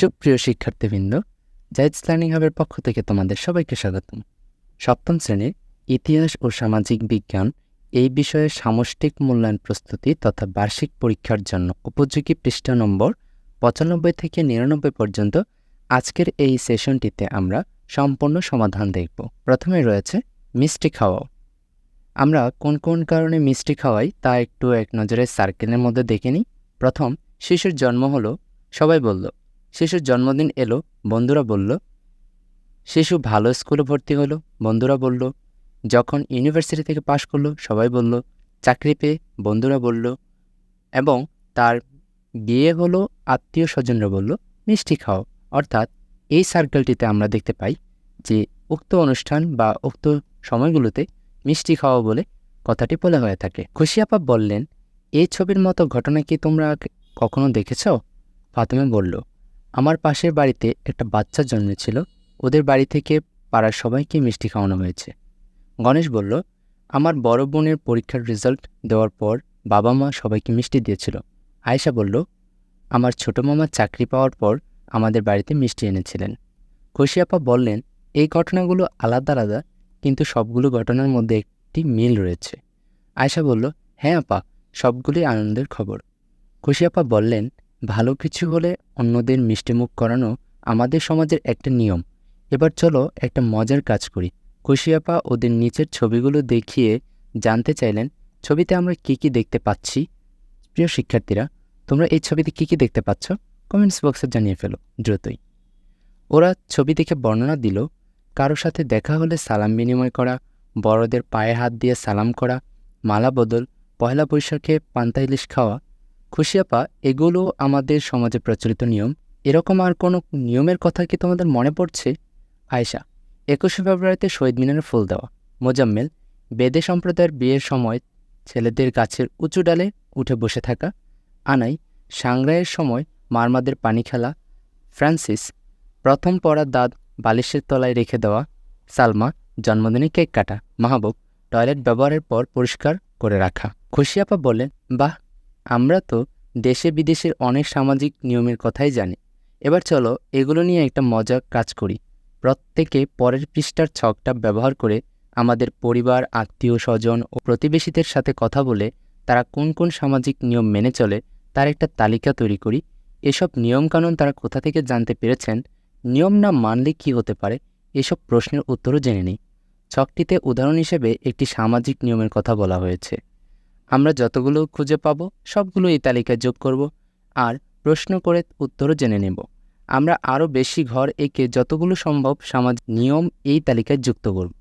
সুপ্রিয় শিক্ষার্থীবৃন্দ জাইজ লার্নিং হাবের পক্ষ থেকে তোমাদের সবাইকে স্বাগতম। সপ্তম শ্রেণির ইতিহাস ও সামাজিক বিজ্ঞান এই বিষয়ে সামষ্টিক মূল্যায়ন প্রস্তুতি তথা বার্ষিক পরীক্ষার জন্য উপযোগী পৃষ্ঠা নম্বর পঁচানব্বই থেকে নিরানব্বই পর্যন্ত আজকের এই সেশনটিতে আমরা সম্পূর্ণ সমাধান দেখব। প্রথমে রয়েছে মিষ্টি খাওয়াও। আমরা কোন কোন কারণে মিষ্টি খাওয়াই তা একটু এক নজরে সার্কেলের মধ্যে দেখে নিই। প্রথম, শিশুর জন্ম হলো, সবাই বলল শিশুর জন্মদিন এলো, বন্ধুরা বলল, শিশু ভালো স্কুলে ভর্তি হলো বন্ধুরা বলল। যখন ইউনিভার্সিটি থেকে পাশ করল, সবাই বলল, চাকরি পেয়ে বন্ধুরা বলল। এবং তার বিয়ে হলো, আত্মীয় স্বজনরা বলল, মিষ্টি খাও। অর্থাৎ এই সার্কেলটিতে আমরা দেখতে পাই যে উক্ত অনুষ্ঠান বা উক্ত সময়গুলোতে মিষ্টি খাওয়া বলে কথাটি বলা হয়ে থাকে। খুশি আপা বললেন এই ছবির মতো ঘটনা কি তোমরা কখনো দেখেছ? ফাতেমা বলল আমার পাশের বাড়িতে একটা বাচ্চা জন্মেছিল। ওদের বাড়ি থেকে পাড়ার সবাইকে মিষ্টি খাওয়ানো হয়েছে। গণেশ বলল, আমার বড় বোনের পরীক্ষার রেজাল্ট দেওয়ার পর বাবা মা সবাইকে মিষ্টি দিয়েছিল। আয়েশা বলল, আমার ছোট মামা চাকরি পাওয়ার পর আমাদের বাড়িতে মিষ্টি এনেছিলেন। খুশিয়াপা বললেন, এই ঘটনাগুলো আলাদা আলাদা, কিন্তু সবগুলো ঘটনার মধ্যে একটি মিল রয়েছে। আয়েশা বলল হ্যাঁ আপা, সবগুলোই আনন্দের খবর। খুশিয়াপা বললেন ভালো কিছু হলে অন্যদের মিষ্টিমুখ করানো আমাদের সমাজের একটা নিয়ম। এবার চলো একটা মজার কাজ করি। কুশিয়াপা ওদের নিচের ছবিগুলো দেখিয়ে জানতে চাইলেন, ছবিতে আমরা কি কি দেখতে পাচ্ছি? প্রিয় শিক্ষার্থীরা, তোমরা এই ছবিতে কি কি দেখতে পাচ্ছ? কমেন্টস বক্সে জানিয়ে ফেলো, দ্রুতই। ওরা ছবি দেখে বর্ণনা দিল, কারও সাথে দেখা হলে সালাম বিনিময় করা, বড়দের পায়ে হাত দিয়ে সালাম করা, মালা বদল, পয়লা বৈশাখে পান্তা ইলিশ খাওয়া খুশিয়াপা এগুলো আমাদের সমাজে প্রচলিত নিয়ম। এরকম আর কোনো নিয়মের কথা কি তোমাদের মনে পড়ছে? আয়শা, একুশে ফেব্রুয়ারিতে শহীদ মিনারে ফুল দেওয়া। মোজাম্মেল, বেদে সম্প্রদায়ের বিয়ের সময় ছেলেদের গাছের উঁচু ডালে উঠে বসে থাকা। আনাই সাংগ্রায়ের সময় মারমাদের পানি খেলা। ফ্রান্সিস, প্রথম পড়া দাঁত বালিশের তলায় রেখে দেওয়া। সালমা, জন্মদিনে কেক কাটা। মাহবুব, টয়লেট ব্যবহারের পর পরিষ্কার করে রাখা। খুশিয়াপা বললেন, বাহ আমরা তো দেশে বিদেশের অনেক সামাজিক নিয়মের কথাই জানি। এবার চলো এগুলো নিয়ে একটা মজার কাজ করি। প্রত্যেকে পরের পৃষ্ঠার ছকটা ব্যবহার করে আমাদের পরিবার, আত্মীয় স্বজন ও প্রতিবেশীদের সাথে কথা বলে তারা কোন কোন সামাজিক নিয়ম মেনে চলে তার একটা তালিকা তৈরি করি। এসব নিয়মকানুন তারা কোথা থেকে জানতে পেরেছেন? নিয়ম না মানলে কি হতে পারে? এসব প্রশ্নের উত্তরও জেনে নিই। ছকটিতে উদাহরণ হিসেবে একটি সামাজিক নিয়মের কথা বলা হয়েছে। আমরা যতগুলো খুঁজে পাব, সবগুলো এই তালিকায় যোগ করব আর প্রশ্ন করে উত্তরও জেনে নেব। আমরা আরও বেশি ঘর এঁকে যতগুলো সম্ভব সমাজ নিয়ম এই তালিকায় যুক্ত করব।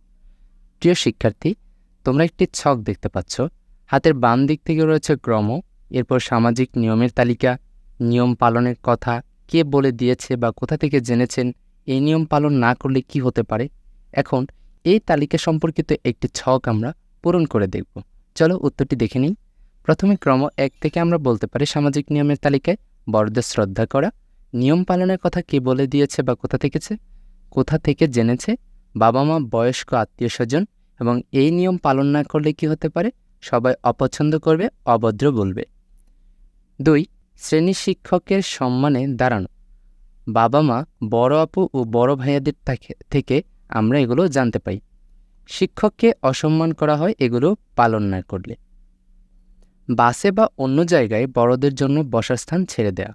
প্রিয় শিক্ষার্থী, তোমরা একটি ছক দেখতে পাচ্ছ। হাতের বাম দিক থেকে রয়েছে ক্রম, এরপর সামাজিক নিয়মের তালিকা, নিয়ম পালনের কথা, কে বলে দিয়েছে বা কোথা থেকে জেনেছেন, এই নিয়ম পালন না করলে কি হতে পারে? এখন এই তালিকা সম্পর্কিত একটি ছক আমরা পূরণ করে দেখব। চলো উত্তরটি দেখে নিই। প্রথমে ক্রম এক থেকে আমরা বলতে পারি সামাজিক নিয়মের তালিকায় বড়দের শ্রদ্ধা করা, নিয়ম পালনের কথা কে বলে দিয়েছে বা কোথা থেকেছে, কোথা থেকে জেনেছে বাবা মা বয়স্ক আত্মীয় স্বজন এবং এই নিয়ম পালন না করলে কি হতে পারে? সবাই অপছন্দ করবে, অভদ্র বলবে। দুই শ্রেণি শিক্ষকের সম্মানে দাঁড়ানো। বাবা মা বড় আপু ও বড় ভাইয়াদের থেকে আমরা এগুলো জানতে পাই শিক্ষককে অসম্মান করা হয়, এগুলো পালন না করলে। বাসে বা অন্য জায়গায় বড়দের জন্য বসার স্থান ছেড়ে দেয়া।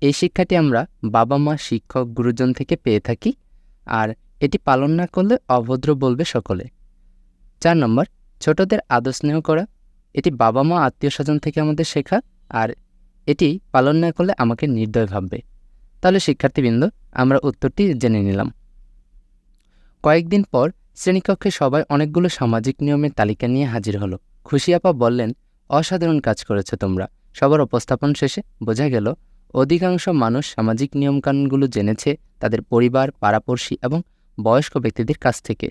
এই শিক্ষাটি আমরা বাবা মা শিক্ষক, গুরুজন থেকে পেয়ে থাকি, আর এটি পালন না করলে অভদ্র বলবে সকলে। চার নম্বর, ছোটদের আদর স্নেহ করা। এটি বাবা মা আত্মীয় স্বজন থেকে আমাদের শেখা, আর এটি পালন না করলে আমাকে নির্দয় ভাববে। তাহলে শিক্ষার্থীবৃন্দ, আমরা উত্তরটি জেনে নিলাম। কয়েকদিন পর শ্রেণীকক্ষে সবাই অনেকগুলো সামাজিক নিয়মের তালিকা নিয়ে হাজির হলো। খুশিয়াপা বললেন, অসাধারণ কাজ করেছ তোমরা। সবার উপস্থাপন শেষে বোঝা গেল, অধিকাংশ মানুষ সামাজিক নিয়মকানুনগুলো জেনেছে তাদের পরিবার, পাড়াপড়শি এবং বয়স্ক ব্যক্তিদের কাছ থেকে।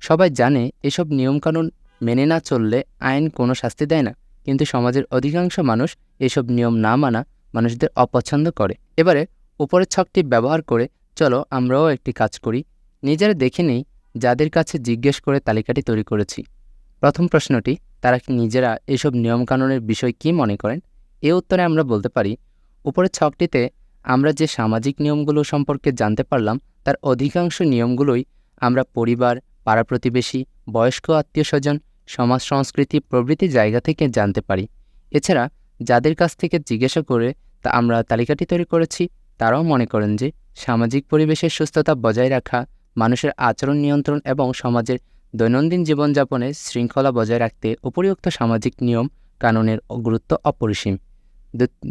সবাই জানে, এসব নিয়মকানুন মেনে না চললে আইন কোনো শাস্তি দেয় না। কিন্তু সমাজের অধিকাংশ মানুষ এসব নিয়ম না মানা মানুষদের অপছন্দ করে। এবারে উপরের ছকটি ব্যবহার করে, চলো আমরাও একটি কাজ করি। নিজেরা দেখে নেই যাদের কাছে জিজ্ঞেস করে তালিকাটি তৈরি করেছি। প্রথম প্রশ্নটি, তারা কি নিজেরা এসব নিয়মকানুনের বিষয় কি মনে করেন? এ উত্তরে আমরা বলতে পারি, উপরের ছকটিতে আমরা যে সামাজিক নিয়মগুলো সম্পর্কে জানতে পারলাম, তার অধিকাংশ নিয়মগুলোই আমরা পরিবার পাড়া প্রতিবেশী বয়স্ক আত্মীয় স্বজন সমাজ সংস্কৃতি, প্রভৃতি জায়গা থেকে জানতে পারি। এছাড়া যাদের কাছ থেকে জিজ্ঞাসা করে তা আমরা তালিকাটি তৈরি করেছি, তারাও মনে করেন যে সামাজিক পরিবেশের সুস্থতা বজায় রাখা মানুষের আচরণ নিয়ন্ত্রণ এবং সমাজের দৈনন্দিন জীবনযাপনে শৃঙ্খলা বজায় রাখতে উপরিউক্ত সামাজিক নিয়ম, কানুনের গুরুত্ব অপরিসীম।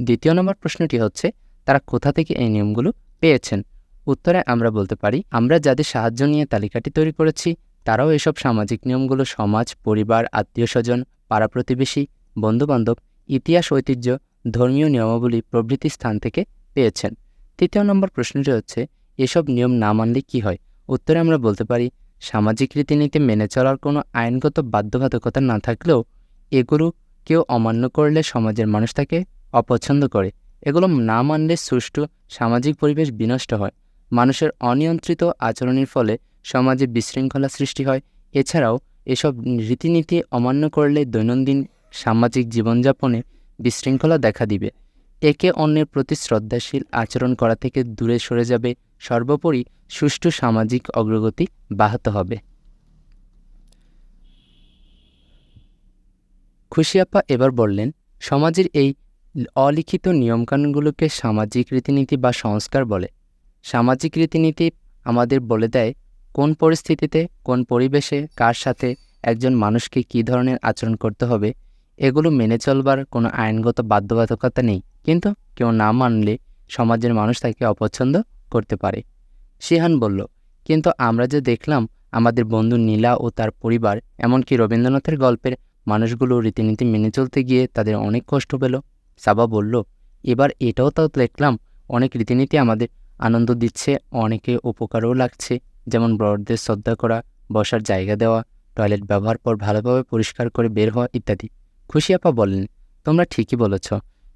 দ্বিতীয় নম্বর প্রশ্নটি হচ্ছে, তারা কোথা থেকে এই নিয়মগুলো পেয়েছেন? উত্তরে আমরা বলতে পারি, আমরা যাদের সাহায্য নিয়ে তালিকাটি তৈরি করেছি, তারাও এসব সামাজিক নিয়মগুলো সমাজ, পরিবার আত্মীয় স্বজন পাড়া প্রতিবেশী বন্ধুবান্ধব, ইতিহাস, ঐতিহ্য, ধর্মীয় নিয়মাবলী প্রভৃতি স্থান থেকে পেয়েছেন। তৃতীয় নম্বর প্রশ্নটি হচ্ছে, এসব নিয়ম না মানলে কি হয়? উত্তরে আমরা বলতে পারি, সামাজিক রীতিনীতি মেনে চলার কোনো আইনগত বাধ্যবাধকতা না থাকলেও এগুলো কেউ অমান্য করলে সমাজের মানুষ তাকে অপছন্দ করে। এগুলো না মানলে সুষ্ঠু সামাজিক পরিবেশ বিনষ্ট হয়। মানুষের অনিয়ন্ত্রিত আচরণের ফলে সমাজে বিশৃঙ্খলা সৃষ্টি হয়। এছাড়াও এসব রীতিনীতি অমান্য করলে দৈনন্দিন সামাজিক জীবনযাপনে বিশৃঙ্খলা দেখা দিবে। একে অন্যের প্রতি শ্রদ্ধাশীল আচরণ করা থেকে দূরে সরে যাবে সর্বোপরি সুষ্ঠু সামাজিক অগ্রগতি ব্যাহত হবে। খুশিয়াপ্পা এবার বললেন, সমাজের এই অলিখিত নিয়মকানুনগুলোকে সামাজিক রীতিনীতি বা সংস্কার বলে। সামাজিক রীতিনীতি আমাদের বলে দেয়, কোন পরিস্থিতিতে, কোন পরিবেশে, কার সাথে একজন মানুষকে কী ধরনের আচরণ করতে হবে, এগুলো মেনে চলবার কোনো আইনগত বাধ্যবাধকতা নেই। কিন্তু কেউ না মানলে সমাজের মানুষ তাকে অপছন্দ করতে পারে। শিহান বলল, কিন্তু আমরা যে দেখলাম আমাদের বন্ধু নীলা ও তার পরিবার, এমনকি রবীন্দ্রনাথের গল্পের মানুষগুলো রীতিনীতি মেনে চলতে গিয়ে তাদের অনেক কষ্ট পেল। সাবা বলল, এবার এটাও তাও দেখলাম অনেক রীতিনীতি আমাদের আনন্দ দিচ্ছে, অনেকে উপকারও লাগছে, যেমন বড়দের শ্রদ্ধা করা, বসার জায়গা দেওয়া, টয়লেট ব্যবহার পর ভালোভাবে পরিষ্কার করে বের হওয়া ইত্যাদি। খুশিয়াপা বলেন তোমরা ঠিকই বলেছ,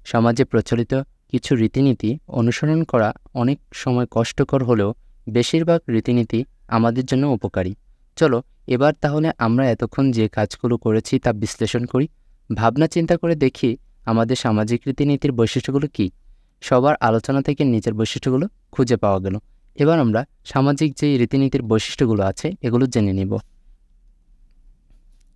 সমাজে প্রচলিত কিছু রীতিনীতি অনুসরণ করা অনেক সময় কষ্টকর হলেও বেশিরভাগ রীতিনীতি আমাদের জন্য উপকারী। চলো, এবার তাহলে আমরা এতক্ষণ যে কাজগুলো করেছি তা বিশ্লেষণ করি। ভাবনা চিন্তা করে দেখি আমাদের সামাজিক রীতিনীতির বৈশিষ্ট্যগুলো কী। সবার আলোচনা থেকে নিজের বৈশিষ্ট্যগুলো খুঁজে পাওয়া গেল। এবার আমরা সামাজিক যে রীতিনীতির বৈশিষ্ট্যগুলো আছে এগুলো জেনে নিব।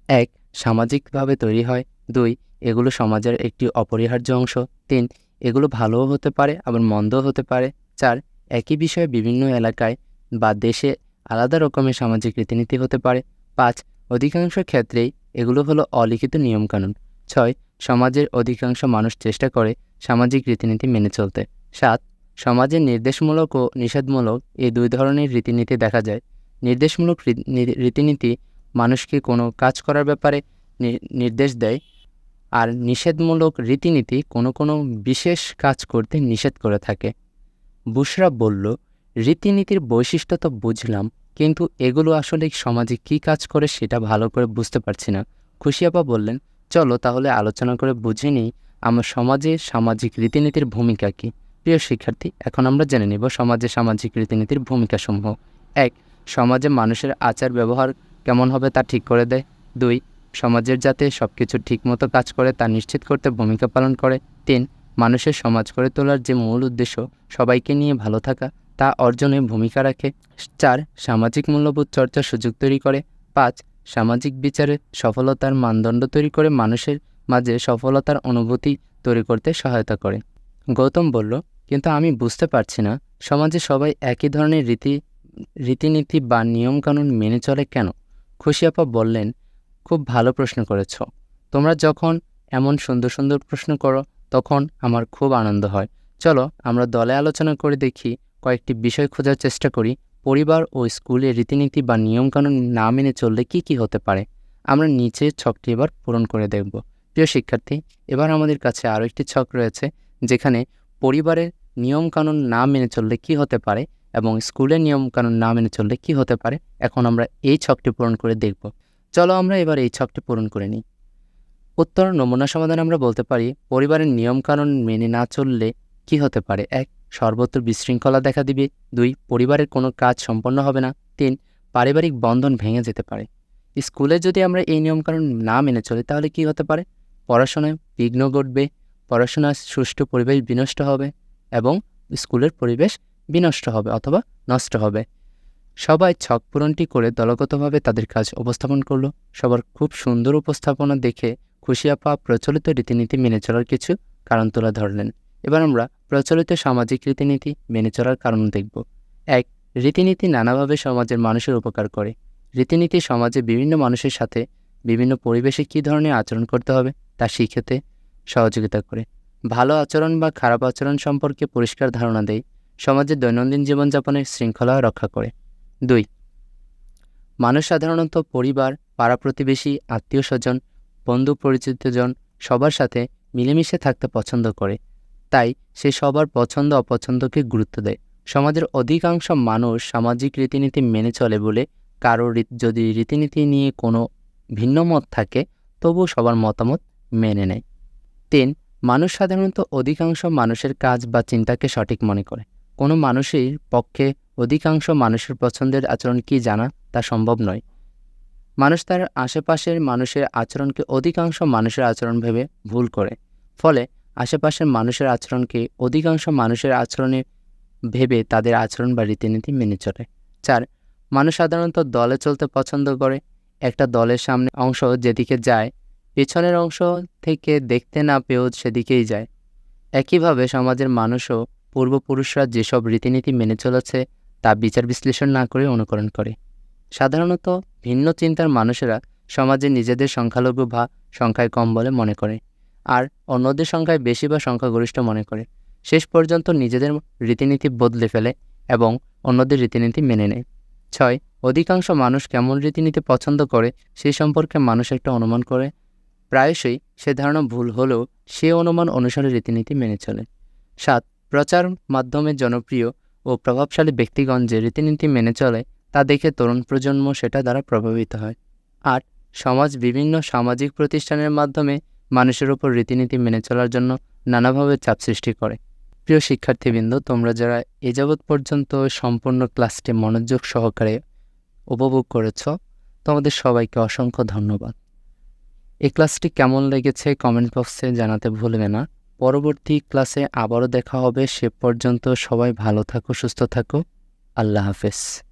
এক, সামাজিকভাবে তৈরি হয়। দুই, এগুলো সমাজের একটি অপরিহার্য অংশ। তিন এগুলো ভালোও হতে পারে, আবার মন্দও হতে পারে। চার, একই বিষয়ে বিভিন্ন এলাকায় বা দেশে আলাদা রকমের সামাজিক রীতিনীতি হতে পারে। পাঁচ, অধিকাংশ ক্ষেত্রেই এগুলো হলো অলিখিত নিয়মকানুন। ছয়, সমাজের অধিকাংশ মানুষ চেষ্টা করে সামাজিক রীতিনীতি মেনে চলতে। সাত সমাজে নির্দেশমূলক ও নিষেধমূলক এই দুই ধরনের রীতিনীতি দেখা যায়। নির্দেশমূলক রীতিনীতি মানুষকে কোনো কাজ করার ব্যাপারে নির্দেশ দেয় আর নিষেধমূলক রীতিনীতি কোনো কোনো বিশেষ কাজ করতে নিষেধ করে থাকে। বুশরা বলল, রীতিনীতির বৈশিষ্ট্য তো বুঝলাম, কিন্তু এগুলো আসলে সমাজে কী কাজ করে সেটা ভালো করে বুঝতে পারছি না। খুশিয়াপা বললেন, চলো তাহলে আলোচনা করে বুঝে নিই, আমার সমাজে সামাজিক রীতিনীতির ভূমিকা কী? প্রিয় শিক্ষার্থী, এখন আমরা জেনে নিব সমাজে সামাজিক রীতিনীতির ভূমিকাসমূহ। এক, সমাজে মানুষের আচার ব্যবহার কেমন হবে তা ঠিক করে দেয়। দুই সমাজের যাতে সব কিছু ঠিকমতো কাজ করে তা নিশ্চিত করতে ভূমিকা পালন করে। তিন, মানুষের সমাজ করে তোলার যে মূল উদ্দেশ্য সবাইকে নিয়ে ভালো থাকা, তা অর্জনে ভূমিকা রাখে। চার, সামাজিক মূল্যবোধ চর্চার সুযোগ তৈরি করে। পাঁচ, সামাজিক বিচারে সফলতার মানদণ্ড তৈরি করে মানুষের মাঝে সফলতার অনুভূতি তৈরি করতে সহায়তা করে। গৌতম বলল, কিন্তু আমি বুঝতে পারছি না, সমাজে সবাই একই ধরনের রীতি, রীতিনীতি বা নিয়মকানুন মেনে চলে কেন? খুশিয়াপা বললেন খুব ভালো প্রশ্ন করেছ। তোমরা যখন এমন সুন্দর সুন্দর প্রশ্ন করো, তখন আমার খুব আনন্দ হয়। চলো, আমরা দলে আলোচনা করে দেখি, কয়েকটি বিষয় খোঁজার চেষ্টা করি। পরিবার ও স্কুলে রীতিনীতি বা নিয়মকানুন না মেনে চললে কি কি হতে পারে? আমরা নিচে ছকটি এবার পূরণ করে দেখব। প্রিয় শিক্ষার্থী, এবার আমাদের কাছে আরও একটি ছক রয়েছে, যেখানে পরিবারের নিয়মকানুন না মেনে চললে কি হতে পারে এবং স্কুলের নিয়মকানুন না মেনে চললে কি হতে পারে। এখন আমরা এই ছকটি পূরণ করে দেখব। চলো আমরা এবার এই ছকটি পূরণ করে নিই। উত্তর নমুনা সমাধানে আমরা বলতে পারি, পরিবারের নিয়মকানুন মেনে না চললে কি হতে পারে? এক সর্বত্র বিশৃঙ্খলা দেখা দিবে। দুই, পরিবারের কোনো কাজ সম্পন্ন হবে না। তিন, পারিবারিক বন্ধন ভেঙে যেতে পারে। স্কুলে যদি আমরা এই নিয়মকানুন না মেনে চলি, তাহলে কি হতে পারে? পড়াশোনায় বিঘ্ন ঘটবে পড়াশোনার সুষ্ঠু পরিবেশ বিনষ্ট হবে এবং স্কুলের পরিবেশ বিনষ্ট হবে অথবা নষ্ট হবে। সবাই ছক পূরণটি করে দলগতভাবে তাদের কাজ উপস্থাপন করল। সবার খুব সুন্দর উপস্থাপনা দেখে খুশি আপা প্রচলিত রীতিনীতি মেনে চলার কিছু কারণ তুলে ধরলেন। এবার আমরা প্রচলিত সামাজিক রীতিনীতি মেনে চলার কারণ দেখব। এক, রীতিনীতি নানাভাবে সমাজের মানুষের উপকার করে। রীতিনীতি সমাজে বিভিন্ন মানুষের সাথে বিভিন্ন পরিবেশে কী ধরনের আচরণ করতে হবে তা শিখেতে সহযোগিতা করে। ভালো আচরণ বা খারাপ আচরণ সম্পর্কে পরিষ্কার ধারণা দেয়। সমাজের দৈনন্দিন জীবনযাপনের শৃঙ্খলা রক্ষা করে। দুই। মানুষ সাধারণত পরিবার পাড়া প্রতিবেশী আত্মীয় স্বজন বন্ধু পরিচিতজন সবার সাথে মিলেমিশে থাকতে পছন্দ করে। তাই সে সবার পছন্দ, অপছন্দকে গুরুত্ব দেয়। সমাজের অধিকাংশ মানুষ সামাজিক রীতিনীতি মেনে চলে বলে কারও যদি রীতিনীতি নিয়ে কোনো ভিন্ন মত থাকে তবুও সবার মতামত মেনে নেয়। তিন, মানুষ সাধারণত অধিকাংশ মানুষের কাজ বা চিন্তাকে সঠিক মনে করে। কোনো মানুষের পক্ষে অধিকাংশ মানুষের পছন্দের আচরণ কি জানা তা সম্ভব নয়। মানুষ তার আশেপাশের মানুষের আচরণকে অধিকাংশ মানুষের আচরণ ভেবে ভুল করে। ফলে আশেপাশের মানুষের আচরণকে অধিকাংশ মানুষের আচরণে ভেবে তাদের আচরণ বা রীতিনীতি মেনে চলে। চার, মানুষ সাধারণত দলে চলতে পছন্দ করে। একটা দলের সামনে অংশ যেদিকে যায়, পেছনের অংশ থেকে দেখতে না পেয়েও সেদিকেই যায়। একইভাবে সমাজের মানুষও পূর্বপুরুষরা যেসব রীতিনীতি মেনে চলেছে তা বিচার বিশ্লেষণ না করে অনুকরণ করে। সাধারণত ভিন্ন চিন্তার মানুষেরা সমাজে নিজেদের সংখ্যালঘু বা সংখ্যায় কম বলে মনে করে, আর অন্যদের সংখ্যায় বেশি বা সংখ্যাগরিষ্ঠ মনে করে। শেষ পর্যন্ত নিজেদের রীতিনীতি বদলে ফেলে এবং অন্যদের রীতিনীতি মেনে নেয়। ছয়, অধিকাংশ মানুষ কেমন রীতিনীতি পছন্দ করে সেই সম্পর্কে মানুষ একটা অনুমান করে। প্রায়শই সে ধারণা ভুল হলেও সে অনুমান অনুসারে রীতিনীতি মেনে চলে। সাত, প্রচার মাধ্যমে জনপ্রিয় ও প্রভাবশালী ব্যক্তিগণ যে রীতিনীতি মেনে চলে, তা দেখে তরুণ প্রজন্ম সেটা দ্বারা প্রভাবিত হয়। আট, সমাজ বিভিন্ন সামাজিক প্রতিষ্ঠানের মাধ্যমে মানুষের উপর রীতিনীতি মেনে চলার জন্য নানাভাবে চাপ সৃষ্টি করে। প্রিয় শিক্ষার্থীবৃন্দ, তোমরা যারা এ যাবৎ পর্যন্ত সম্পূর্ণ ক্লাসটি মনোযোগ সহকারে উপভোগ করেছ, তোমাদের সবাইকে অসংখ্য ধন্যবাদ। এই ক্লাসটি কেমন লেগেছে কমেন্ট বক্সে জানাতে ভুলবে না। পরবর্তী ক্লাসে আবারও দেখা হবে সে পর্যন্ত সবাই ভালো থাকো সুস্থ থাকো। আল্লাহ হাফেজ।